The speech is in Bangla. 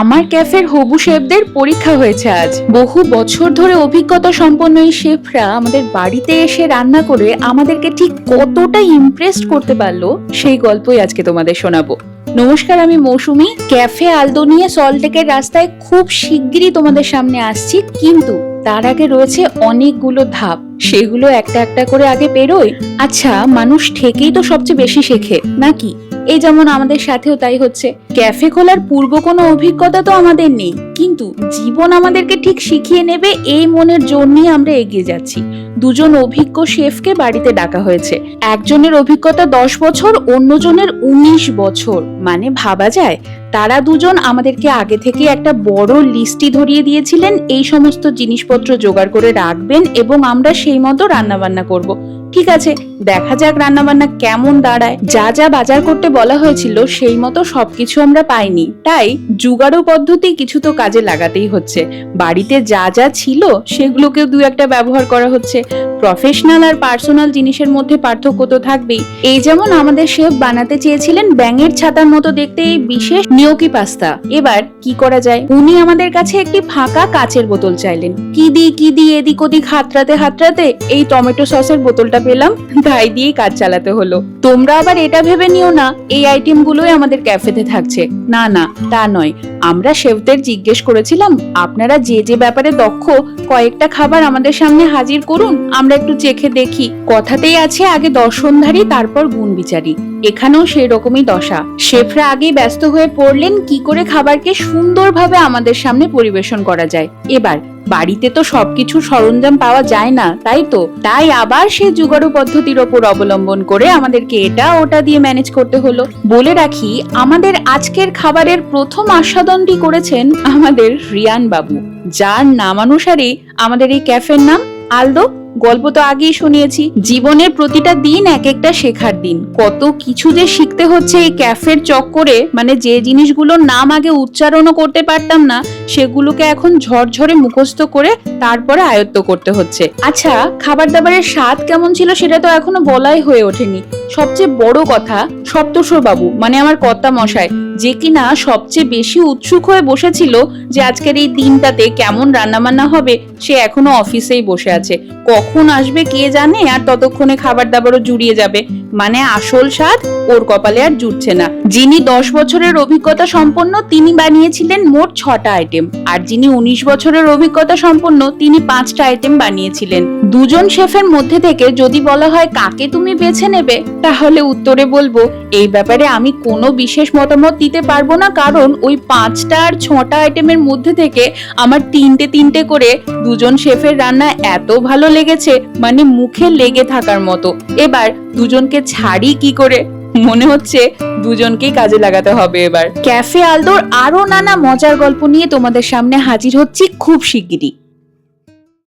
আমার ক্যাফের হবু শেফদের পরীক্ষা হয়েছে আজ। বহু বছর ধরে অভিজ্ঞতা সম্পন্ন এই শেফরা আমাদের বাড়িতে এসে রান্না করে আমাদেরকে ঠিক কতটা ইমপ্রেস করতে পারল, সেই গল্পই আজকে তোমাদের শোনাবো। নমস্কার, আমি মৌসুমি। ক্যাফে আলদো নিয়ে সল্টেকের রাস্তায় খুব শিগগিরই তোমাদের সামনে আসছি, কিন্তু তার আগে রয়েছে অনেকগুলো ধাপ। সেগুলো একটা একটা করে আগে পেরোয় আচ্ছা মানুষ ঠেকেই তো সবচেয়ে বেশি শেখে, নাকি? এই যেমন আমাদের সাথেও তাই হচ্ছে। ক্যাফে খোলার পূর্ব কোনো অভিজ্ঞতা তো আমাদের নেই, কিন্তু জীবন আমাদেরকে ঠিক শিখিয়ে নেবে এই মনের জোর নিয়ে আমরা এগিয়ে যাচ্ছি। দুজন অভিজ্ঞ শেফকে বাড়িতে ডাকা হয়েছে। একজনের অভিজ্ঞতা দশ বছর, অন্যজনের উনিশ বছর। মানে ভাবা যায়, তারা দুজন আমাদেরকে আগে থেকে একটা বড় লিস্টি ধরিয়ে দিয়েছিলেন, এই সমস্ত জিনিসপত্র জোগাড় করে রাখবেন এবং আমরা সেই মতো রান্না বান্না করব। ঠিক আছে, দেখা যাক রান্নাবান্না কেমন দাঁড়ায়। যা যা বাজার করতে বলা হয়েছিল সেই মতো সবকিছু আমরা পাইনি। তাই জুগাড়ো পদ্ধতি কিছু তো কাজে লাগাতেই হচ্ছে। বাড়িতে যা যা ছিল সেগুলোকেও দু একটা ব্যবহার করা হচ্ছে। প্রফেশনাল আর পার্সোনাল জিনিসের মধ্যে পার্থক্য তো থাকবেই। এই যেমন আমাদের শেফ বানাতে চেয়েছিলেন, ব্যাঙের ছাতার মতো দেখতে এই বিশেষ নিয়োকি পাস্তা এবার কি করা যায়? উনি আমাদের কাছে একটি ফাঁকা কাচের বোতল চাইলেন। কি দি কি দি এদিক ওদিক, হাতড়াতে হাতড়াতে এই টমেটো সসের বোতলটা পেলাম তাই দিয়েই কাজ চালাতে হলো। তোমরা আবার এটা ভেবে নিও না, এই আইটেম গুলোই আমাদের ক্যাফেতে থাকছে। না না, তা নয়। আমরা শেফদের জিজ্ঞেস করেছিলাম, আপনারা যে যে ব্যাপারে দক্ষ, কয়েকটা খাবার আমাদের সামনে হাজির করুন আমরা একটু চেখে দেখি। কথাতেই আছে, আগে দর্শনধারী তারপর গুণ বিচারি এখানেও সেই রকমই দশা। শেফরা আগেই ব্যস্ত হয়ে পড়লেন, কি করে খাবারকে সুন্দরভাবে আমাদের সামনে পরিবেশন করা যায়। এবার, বাড়িতে তো সবকিছু সরঞ্জাম পাওয়া যায় না, তাই তো? তাই আবার সেই জুগাড়ু পদ্ধতির ওপর অবলম্বন করে আমাদেরকে এটা ওটা দিয়ে ম্যানেজ করতে হলো। বলে রাখি, আমাদের আজকের খাবারের প্রথম আস্বাদনটি করেছেন আমাদের রিয়ান বাবু, যার নামানুসারেই আমাদের এই ক্যাফের নাম আলদো গল্প তো আগেই শুনিয়েছি। জীবনের প্রতিটা দিন এক একটা শেখার দিন। কত কিছু যে শিখতে হচ্ছে এই ক্যাফের চক্করে মানে যে জিনিসগুলোর নাম আগে উচ্চারণও করতে পারতাম না, সেগুলোকে এখন ঝরঝরে মুখস্থ করে তারপরে আয়ত্ত করতে হচ্ছে। আচ্ছা খাবার দাবারের স্বাদ কেমন ছিল সেটা তো এখনও বলাই হয়ে ওঠেনি। সবচেয়ে বড় কথা সপ্তস্বর বাবু মানে আমার কর্তা মশাই যে কিনা সবচেয়ে বেশি উৎসুক হয়ে বসেছিল যে আজকের এই দিনটাতে কেমন রান্নাবান্না হবে, সে এখনও অফিসেই বসে আছে। কখন আসবে কে জানে আর ততক্ষণে খাবার দাবারও জুড়িয়ে যাবে। মানে আসল স্বাদ ওর কপালে আর জুটছে না। যিনি দশ বছরের অভিজ্ঞতা সম্পন্ন, তিনি বানিয়েছিলেন মোট ছটা আইটেম আর যিনি উনিশ বছরের অভিজ্ঞতা সম্পন্ন, তিনি পাঁচটা আইটেম বানিয়েছিলেন। দুজন শেফের মধ্যে থেকে যদি বলা হয় কাকে তুমি বেছে নেবে, তাহলে উত্তরে বলব, এই ব্যাপারে আমি কোনো বিশেষ মতামত দিতে পারব না, কারণ ওই পাঁচটা আর ছটা আইটেমের মধ্যে থেকে আমার তিনটে তিনটে করে দুজন শেফের রান্না এত ভালো লেগেছে মানে মুখে লেগে থাকার মতো। এবার দুজনকে ছাড়ি কি করে? মনে হচ্ছে দুজনকেই কাজে লাগাতে হবে এবার। ক্যাফে আলদোর আরও নানা মজার গল্প নিয়ে তোমাদের সামনে হাজির হচ্ছি খুব শিগগিরই।